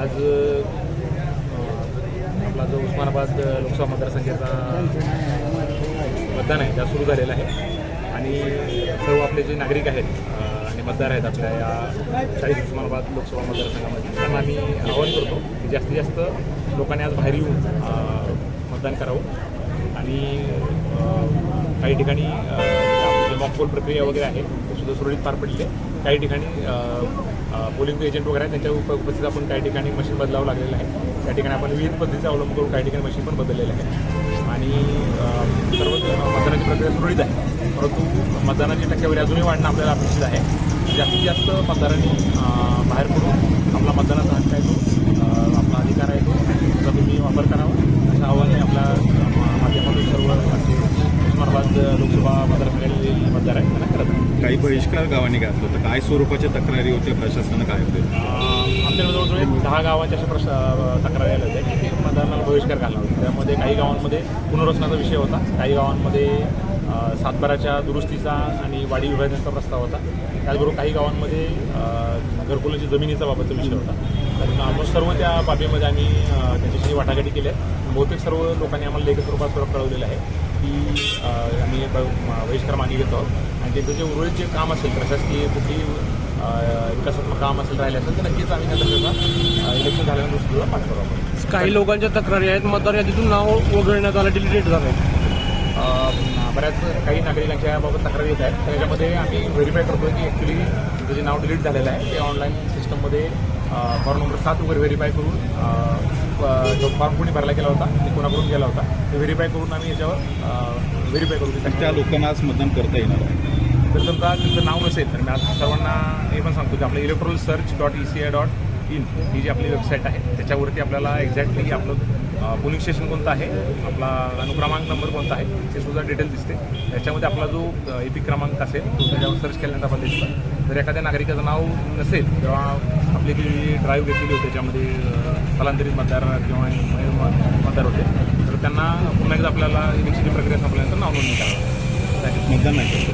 आज आपला जो उस्मानाबाद लोकसभा मतदारसंघाचा मतदान आहे त्या सुरू झालेला आहे. आणि सर्व आपले जे नागरिक आहेत आणि मतदार आहेत आपल्या या चाळीस उस्मानाबाद लोकसभा मतदारसंघामध्ये त्यांना आम्ही आवाहन करतो की जास्तीत जास्त लोकांनी आज बाहेर येऊन मतदान करावं. आणि काही ठिकाणी मॉकपोल प्रक्रिया वगैरे आहे. ते सुद्धा सुरळीत पार पडले आहे. काही ठिकाणी पोलिंग एजंट वगैरे आहेत त्यांच्या उपस्थित आपण काही ठिकाणी मशीन बदलावं लागलेलं आहे. त्या ठिकाणी आपण विविध पद्धतीचा अवलंब करून काही ठिकाणी मशीन पण बदललेलं आहे आणि सर्व मतदानाची प्रक्रिया सुरळीत आहे. परंतु मतदानाची टक्केवारी अजूनही वाढणं आपल्याला अपेक्षित आहे. जास्तीत जास्त मतदारांनी बाहेर पडून आपला मतदानाचा हक्क आहे तो अ, आपला अधिकार आहे तो त्याचा तुम्ही वापर करावा असं आव्हान आहे आपल्या अ, माध्यमातून सर्व असे उस्मानाबाद लोकसभा मतदारसंघातील मतदार आहेत त्यांना करत आहे काही बहिष्कार गावांनी घातलं होतं. काय स्वरूपाच्या तक्रारी होत्या? प्रशासनानं काय होते? आमच्याकडे जवळजवळ एक दहा गावांच्या अशा प्रश्न तक्रारी आल्या होत्या की ते मतदानाला बहिष्कार घालणार होते. त्यामध्ये काही गावांमध्ये पुनर्वसनाचा विषय होता. काही गावांमध्ये सातबाराच्या दुरुस्तीचा आणि वाडी विभाजनाचा प्रस्ताव होता. त्याचबरोबर काही गावांमध्ये अ, घरकुलाची जमिनीचा बाबतचा विषय होता. तर ऑलमोस्ट सर्व त्या बाबीमध्ये आम्ही त्यांच्याशी वाटाघाटी केल्या. बहुतेक सर्व लोकांनी आम्हाला लेखी स्वरूपात स्वरूप कळवलेलं आहे. की आम्ही बहिष्कार मागे घेतो. आणि त्यांचं जे उर्वरित जे काम असेल प्रशासकीय कुठली विकासात्मक काम असेल राहिले असेल तर नक्कीच आम्ही त्याचा इलेक्शन झाल्यानंतर सुद्धा पाठवू आपण काही लोकांच्या तक्रारी आहेत मतदार यादीतून नाव वगळण्यात आलं डिलिटेड झालं. बऱ्याच काही नागरिकांच्या याबाबत तक्रारी येत आहेत. त्याच्यामध्ये आम्ही व्हेरीफाय करतो की ॲक्च्युली तुमचं जे नाव डिलीट झालेलं आहे ते ऑनलाईन सिस्टममध्ये फॉर्म नंबर सात वगैरे व्हेरीफाय करून जो फॉर्म कोणी भरला गेला होता ते कोणाकडून गेला होता ते व्हेरीफाय करून आम्ही याच्यावर व्हेरीफाय करू की त्या लोकांना आज मतदान करता येणार आहे. जर समजा तुमचं नाव नसेल तर मी आज सर्वांना हे पण सांगतो की आपलं electronic search dot E C I dot in ही जी आपली वेबसाईट आहे त्याच्यावरती आपल्याला एक्झॅक्टली आपलं पोलिंग स्टेशन कोणतं आहे? आपला अनुक्रमांक नंबर कोणता आहे? ते सुद्धा डिटेल दिसते. त्याच्यामध्ये आपला जो एपी क्रमांक असेल तो त्याच्यावर सर्च केल्यानंतर आपण दिसतो. जर एखाद्या नागरिकाचं नाव नसेल किंवा आपली जी ड्राईव्ह घेतलेली होती त्याच्यामध्ये स्थलांतरित मतदार किंवा मतदार होते तर त्यांना पुन्हा एकदा आपल्याला इलेक्शनची प्रक्रिया संपल्यानंतर नाव नोंदणी करावी मतदान नाही